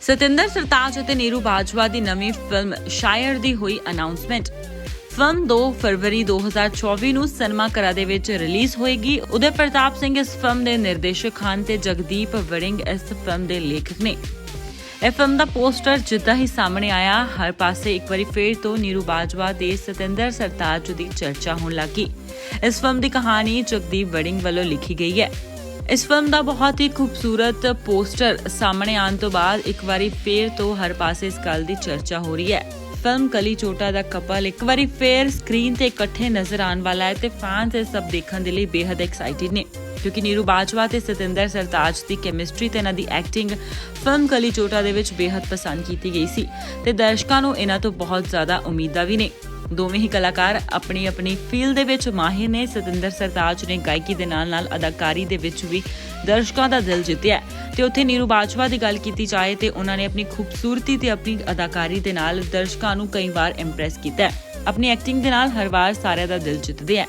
ਸਤਿੰਦਰ ਸਰਤਾਜ ਅਤੇ ਨੀਰੂ ਬਾਜਵਾ ਦੀ ਨਵੀਂ ਫਿਲਮ ਸ਼ਾਇਰ ਦੀ ਹੋਈ ਅਨਾਉਂਸਮੈਂਟ ਫਿਲਮ 2 ਫਰਵਰੀ 2024 ਨੂੰ ਸਿਨੇਮਾ ਘਰਾਂ ਦੇ ਵਿੱਚ ਰਿਲੀਜ਼ ਹੋਏਗੀ। ਉਦੈ ਪ੍ਰਤਾਪ ਸਿੰਘ ਇਸ ਫਿਲਮ ਦੇ ਨਿਰਦੇਸ਼ਕ ਹਨ ਤੇ ਜਗਦੀਪ ਵੜਿੰਗ ਇਸ ਫਿਲਮ ਦੇ ਲੇਖਕ ਨੇ। ਇਹ ਫਿਲਮ ਦਾ ਪੋਸਟਰ ਜਿੱਦਾਂ ਹੀ ਸਾਹਮਣੇ ਆਇਆ, ਹਰ ਪਾਸੇ ਇੱਕ ਵਾਰੀ ਫੇਰ ਤੋਂ ਨੀਰੂ ਬਾਜਵਾ ਤੇ ਸਤਿੰਦਰ ਸਰਤਾਜ ਦੀ ਚਰਚਾ ਹੋਣ ਲੱਗੀ। ਇਸ ਫਿਲਮ ਦੀ ਕਹਾਣੀ ਜਗਦੀਪ ਵੜਿੰਗ ਵੱਲੋਂ ਲਿਖੀ ਗਈ ਹੈ। ਇਸ ਫਿਲਮ ਦਾ ਬਹੁਤ ਹੀ ਖੂਬਸੂਰਤ ਪੋਸਟਰ ਸਾਹਮਣੇ ਆਉਣ ਤੋਂ ਬਾਅਦ ਇੱਕ ਵਾਰੀ ਫੇਰ ਤੋਂ ਹਰ ਪਾਸੇ ਇਸ ਗੱਲ ਦੀ ਚਰਚਾ ਹੋ ਰਹੀ ਹੈ। ਫਿਲਮ ਕਲੀ ਚੋਟਾ ਦਾ ਕਪਲ ਇੱਕ ਵਾਰੀ ਫੇਰ ਸਕਰੀਨ ਤੇ ਇਕੱਠੇ ਨਜ਼ਰ ਆਉਣ ਵਾਲਾ ਹੈ ਤੇ ਫੈਨਸ ਇਹ ਸਭ ਦੇਖਣ ਦੇ ਲਈ ਬੇਹੱਦ ਐਕਸਾਈਟਿਡ ਨੇ। ਕਿਉਂਕਿ ਨੀਰੂ ਬਾਜਵਾ ਤੇ ਸਤਿੰਦਰ ਸਰਤਾਜ ਦੀ ਕੈਮਿਸਟਰੀ ਤੇ ਇਹਨਾਂ ਦੀ ਐਕਟਿੰਗ ਫਿਲਮ ਕਲੀ ਚੋਟਾ ਦੇ ਵਿੱਚ ਬੇਹੱਦ ਪਸੰਦ ਕੀਤੀ ਗਈ ਸੀ ਤੇ ਦਰਸ਼ਕਾਂ ਨੂੰ ਇਹਨਾਂ ਤੋਂ ਬਹੁਤ ਜ਼ਿਆਦਾ ਉਮੀਦਾਂ ਵੀ ਨੇ। ਦੋਵੇਂ ਹੀ ਕਲਾਕਾਰ ਆਪਣੀ ਆਪਣੀ ਫੀਲਡ ਦੇ ਵਿੱਚ ਮਾਹਿਰ ਨੇ। ਸਤਿੰਦਰ ਸਰਤਾਜ ਨੇ ਗਾਇਕੀ ਦੇ ਨਾਲ ਨਾਲ ਅਦਾਕਾਰੀ ਦੇ ਵਿੱਚ ਵੀ ਦਰਸ਼ਕਾਂ ਦਾ ਦਿਲ ਜਿੱਤਿਆ। ਤੇ ਉੱਥੇ ਨੀਰੂ ਬਾਜਵਾ ਦੀ ਗੱਲ ਕੀਤੀ ਜਾਏ ਤੇ ਉਹਨਾਂ ਨੇ ਆਪਣੀ ਖੂਬਸੂਰਤੀ ਤੇ ਆਪਣੀ ਅਦਾਕਾਰੀ ਦੇ ਨਾਲ ਦਰਸ਼ਕਾਂ ਨੂੰ ਕਈ ਵਾਰ ਇੰਪ੍ਰੈਸ ਕੀਤਾ। ਆਪਣੀ ਐਕਟਿੰਗ ਦੇ ਨਾਲ ਹਰ ਵਾਰ ਸਾਰਿਆਂ ਦਾ ਦਿਲ ਜਿੱਤਦੇ ਹੈ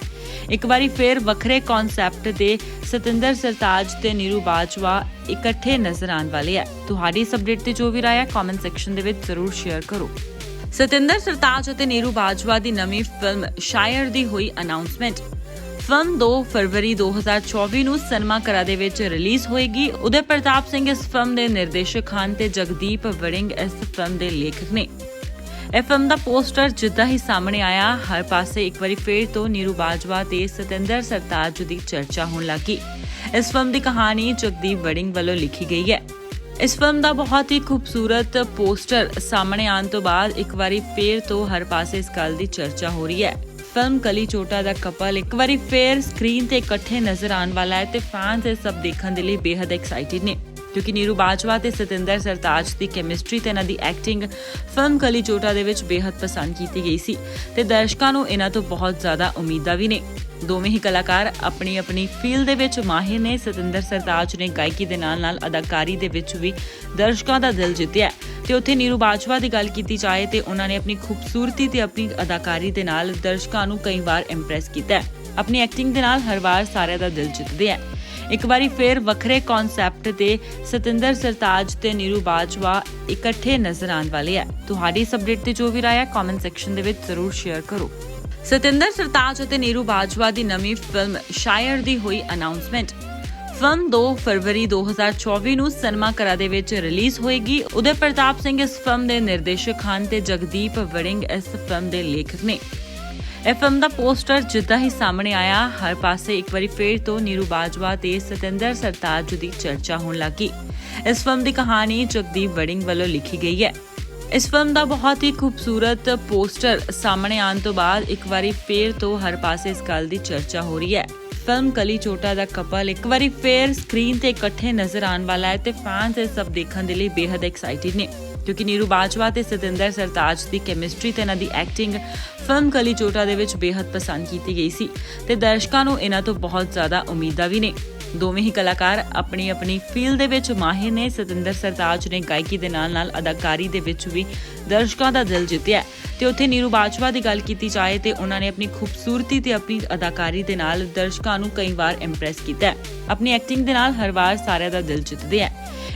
ਇੱਕ ਵਾਰੀ ਫੇਰ ਵੱਖਰੇ ਕਨਸੈਪਟ ਦੇ ਸਤਿੰਦਰ ਸਰਤਾਜ ਤੇ ਨੀਰੂ ਬਾਜਵਾ ਇਕੱਠੇ ਨਜ਼ਰ ਆਉਣ ਵਾਲੇ ਹੈ ਤੁਹਾਡੀ ਇਸ ਅਪਡੇਟ ਤੇ ਜੋ ਵੀ ਰਾਏ ਕਮੈਂਟ ਸੈਕਸ਼ਨ ਦੇ ਵਿੱਚ ਜ਼ਰੂਰ ਸ਼ੇਅਰ ਕਰੋ। ਸਤਿੰਦਰ ਸਰਤਾਜ ਅਤੇ ਨੀਰੂ ਬਾਜਵਾ ਦੀ ਨਵੀਂ ਫਿਲਮ ਸ਼ਾਇਰ ਦੀ ਹੋਈ ਅਨਾਉਂਸਮੈਂਟ ਫਿਲਮ 2 ਫਰਵਰੀ 2024 ਨੂੰ ਸਿਨੇਮਾ ਘਰਾਂ ਦੇ ਵਿੱਚ ਰਿਲੀਜ਼ ਹੋਏਗੀ। ਉਦੈ ਪ੍ਰਤਾਪ ਸਿੰਘ ਇਸ ਫਿਲਮ ਦੇ ਨਿਰਦੇਸ਼ਕ ਹਨ ਤੇ ਜਗਦੀਪ ਵੜਿੰਗ ਇਸ ਫਿਲਮ ਦੇ ਲੇਖਕ ਨੇ। ਇਹ ਫਿਲਮ ਦਾ ਪੋਸਟਰ ਜਿੱਦਾਂ ਹੀ ਸਾਹਮਣੇ ਆਇਆ, ਹਰ ਪਾਸੇ ਇੱਕ ਵਾਰੀ ਫੇਰ ਤੋਂ ਨੀਰੂ ਬਾਜਵਾ ਤੇ ਸਤਿੰਦਰ ਸਰਤਾਜ ਦੀ ਚਰਚਾ ਹੋਣ ਲੱਗੀ। ਇਸ ਫਿਲਮ ਦੀ ਕਹਾਣੀ ਜਗਦੀਪ ਵੜਿੰਗ ਵੱਲੋਂ ਲਿਖੀ ਗਈ ਹੈ। ਇਸ ਫਿਲਮ ਦਾ ਬਹੁਤ ਹੀ ਖੂਬਸੂਰਤ ਪੋਸਟਰ ਸਾਹਮਣੇ ਆਉਣ ਤੋਂ ਬਾਅਦ ਇੱਕ ਵਾਰੀ ਫੇਰ ਤੋਂ ਹਰ ਪਾਸੇ ਇਸ ਗੱਲ ਦੀ ਚਰਚਾ ਹੋ ਰਹੀ ਹੈ। ਫਿਲਮ ਕਲੀ ਚੋਟਾ ਦਾ ਕਪਲ ਇੱਕ ਵਾਰੀ ਫੇਰ ਸਕਰੀਨ ਤੇ ਇਕੱਠੇ ਨਜ਼ਰ ਆਉਣ ਵਾਲਾ ਹੈ ਤੇ ਫੈਨਸ ਇਹ ਸਭ ਦੇਖਣ ਦੇ ਲਈ ਬੇਹੱਦ ਐਕਸਾਈਟਿਡ ਨੇ। ਕਿਉਂਕਿ ਨੀਰੂ ਬਾਜਵਾ ਤੇ ਸਤਿੰਦਰ ਸਰਤਾਜ ਦੀ ਕੈਮਿਸਟਰੀ ਤੇ ਇਹਨਾਂ ਦੀ ਐਕਟਿੰਗ ਫਿਲਮ ਕਲੀ ਚੋਟਾ ਦੇ ਵਿੱਚ ਬੇਹੱਦ ਪਸੰਦ ਕੀਤੀ ਗਈ ਸੀ ਤੇ ਦਰਸ਼ਕਾਂ ਨੂੰ ਇਹਨਾਂ ਤੋਂ ਬਹੁਤ ਜ਼ਿਆਦਾ ਉਮੀਦਾਂ ਵੀ ਨੇ। ਦੋਵੇਂ ਹੀ ਕਲਾਕਾਰ ਆਪਣੀ ਆਪਣੀ ਫੀਲਡ ਦੇ ਵਿੱਚ ਮਾਹਿਰ ਨੇ। ਸਤਿੰਦਰ ਸਰਤਾਜ ਨੇ ਗਾਇਕੀ ਦੇ ਨਾਲ ਨਾਲ ਅਦਾਕਾਰੀ ਦੇ ਵਿੱਚ ਵੀ ਦਰਸ਼ਕਾਂ ਦਾ ਦਿਲ ਜਿੱਤਿਆ। ਤੇ ਉੱਥੇ ਨੀਰੂ ਬਾਜਵਾ ਦੀ ਗੱਲ ਕੀਤੀ ਜਾਏ ਤੇ ਉਹਨਾਂ ਨੇ ਆਪਣੀ ਖੂਬਸੂਰਤੀ ਤੇ ਆਪਣੀ ਅਦਾਕਾਰੀ ਦੇ ਨਾਲ ਦਰਸ਼ਕਾਂ ਨੂੰ ਕਈ ਵਾਰ ਇੰਪ੍ਰੈਸ ਕੀਤਾ। ਆਪਣੀ ਐਕਟਿੰਗ ਦੇ ਨਾਲ ਹਰ ਵਾਰ ਸਾਰਿਆਂ ਦਾ ਦਿਲ ਜਿੱਤਦੇ ਹੈ ਇੱਕ ਵਾਰੀ ਫੇਰ ਵੱਖਰੇ ਕਨਸੈਪਟ ਤੇ ਸਤਿੰਦਰ ਸਰਤਾਜ ਤੇ ਨੀਰੂ ਬਾਜਵਾ ਇਕੱਠੇ ਨਜ਼ਰ ਆਉਣ ਵਾਲੇ ਹੈ ਤੁਹਾਡੀ ਇਸ ਅਪਡੇਟ ਤੇ ਜੋ ਵੀ ਰਾਏ ਕਮੈਂਟ ਸੈਕਸ਼ਨ ਦੇ ਵਿੱਚ ਜ਼ਰੂਰ ਸ਼ੇਅਰ ਕਰੋ। ਸਤਿੰਦਰ ਸਰਤਾਜ ਅਤੇ ਨੀਰੂ ਬਾਜਵਾ ਦੀ ਨਵੀਂ ਫਿਲਮ ਸ਼ਾਇਰ ਦੀ ਹੋਈ ਅਨਾਉਂਸਮੈਂਟ ਫਿਲਮ 2 ਫਰਵਰੀ 2024 ਨੂੰ ਸਿਨੇਮਾ ਘਰਾਂ ਦੇ ਵਿੱਚ ਰਿਲੀਜ਼ ਹੋਏਗੀ। ਉਦੈ ਪ੍ਰਤਾਪ ਸਿੰਘ ਇਸ ਫਿਲਮ ਦੇ ਨਿਰਦੇਸ਼ਕ ਹਨ ਤੇ ਜਗਦੀਪ ਵੜਿੰਗ ਇਸ ਫਿਲਮ ਦੇ ਲੇਖਕ ਨੇ। ਇਹ ਫਿਲਮ ਦਾ ਪੋਸਟਰ ਜਿੱਦਾਂ ਹੀ ਸਾਹਮਣੇ ਆਇਆ, ਹਰ ਪਾਸੇ ਇੱਕ ਵਾਰੀ ਫੇਰ ਤੋਂ ਨੀਰੂ ਬਾਜਵਾ ਤੇ ਸਤਿੰਦਰ ਸਰਤਾਜ ਦੀ ਚਰਚਾ ਹੋਣ ਲੱਗੀ। ਇਸ ਫਿਲਮ ਦੀ ਕਹਾਣੀ ਜਗਦੀਪ ਵੜਿੰਗ ਵੱਲੋਂ ਲਿਖੀ ਗਈ ਹੈ। ਇਸ ਫਿਲਮ ਦਾ ਬਹੁਤ ਹੀ ਖੂਬਸੂਰਤ ਪੋਸਟਰ ਸਾਹਮਣੇ ਆਉਣ ਤੋਂ ਬਾਅਦ ਇੱਕ ਵਾਰੀ ਫੇਰ ਤੋਂ ਹਰ ਪਾਸੇ ਇਸ ਗੱਲ ਦੀ ਚਰਚਾ ਹੋ ਰਹੀ ਹੈ। ਫਿਲਮ ਕਲੀ ਚੋਟਾ ਦਾ ਕਪਲ ਇੱਕ ਵਾਰੀ ਫੇਰ ਸਕਰੀਨ ਤੇ ਇਕੱਠੇ ਨਜ਼ਰ ਆਉਣ ਵਾਲਾ ਹੈ ਤੇ ਫੈਨਸ ਇਹ ਸਭ ਦੇਖਣ ਦੇ ਲਈ ਬੇਹੱਦ ਐਕਸਾਈਟਿਡ ਨੇ। ਕਿਉਂਕਿ ਨੀਰੂ ਬਾਜਵਾ ਤੇ ਸਤਿੰਦਰ ਸਰਤਾਜ ਦੀ ਕੈਮਿਸਟਰੀ ਤੇ ਇਹਨਾਂ ਦੀ ਐਕਟਿੰਗ ਫਿਲਮ ਕਲੀ ਚੋਟਾ ਦੇ ਵਿੱਚ ਬੇਹੱਦ ਪਸੰਦ ਕੀਤੀ ਗਈ ਸੀ ਤੇ ਦਰਸ਼ਕਾਂ ਨੂੰ ਇਹਨਾਂ ਤੋਂ ਬਹੁਤ ਜ਼ਿਆਦਾ ਉਮੀਦਾਂ ਵੀ ਨੇ। ਦੋਵੇਂ ਹੀ ਕਲਾਕਾਰ ਆਪਣੀ ਆਪਣੀ ਫੀਲਡ ਦੇ ਵਿੱਚ ਮਾਹਿਰ ਨੇ। ਸਤਿੰਦਰ ਸਰਤਾਜ ਨੇ ਗਾਇਕੀ ਦੇ ਨਾਲ ਨਾਲ ਅਦਾਕਾਰੀ ਦੇ ਵਿੱਚ ਵੀ ਦਰਸ਼ਕਾਂ ਦਾ ਦਿਲ ਜਿੱਤਿਆ। ਤੇ ਉੱਥੇ ਨੀਰੂ ਬਾਜਵਾ ਦੀ ਗੱਲ ਕੀਤੀ ਜਾਏ ਤੇ ਉਹਨਾਂ ਨੇ ਆਪਣੀ ਖੂਬਸੂਰਤੀ ਤੇ ਆਪਣੀ ਅਦਾਕਾਰੀ ਦੇ ਨਾਲ ਦਰਸ਼ਕਾਂ ਨੂੰ ਕਈ ਵਾਰ ਇੰਪ੍ਰੈਸ ਕੀਤਾ। ਆਪਣੀ ਐਕਟਿੰਗ ਦੇ ਨਾਲ ਹਰ ਵਾਰ ਸਾਰਿਆਂ ਦਾ ਦਿਲ ਜਿੱਤਦੇ ਹੈ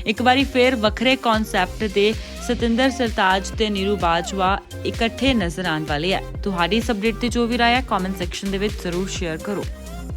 ਇੱਕ ਵਾਰੀ ਫੇਰ ਵੱਖਰੇ ਕਨਸੈਪਟ ਤੇ ਸਤਿੰਦਰ ਸਰਤਾਜ ਤੇ ਨੀਰੂ ਬਾਜਵਾ ਇਕੱਠੇ ਨਜ਼ਰ ਆਉਣ ਵਾਲੇ ਹੈ ਤੁਹਾਡੀ ਇਸ ਅਪਡੇਟ ਤੇ ਜੋ ਵੀ ਰਾਏ ਹੈ ਕਮੈਂਟ ਸੈਕਸ਼ਨ ਦੇ ਵਿੱਚ ਜ਼ਰੂਰ ਸ਼ੇਅਰ ਕਰੋ।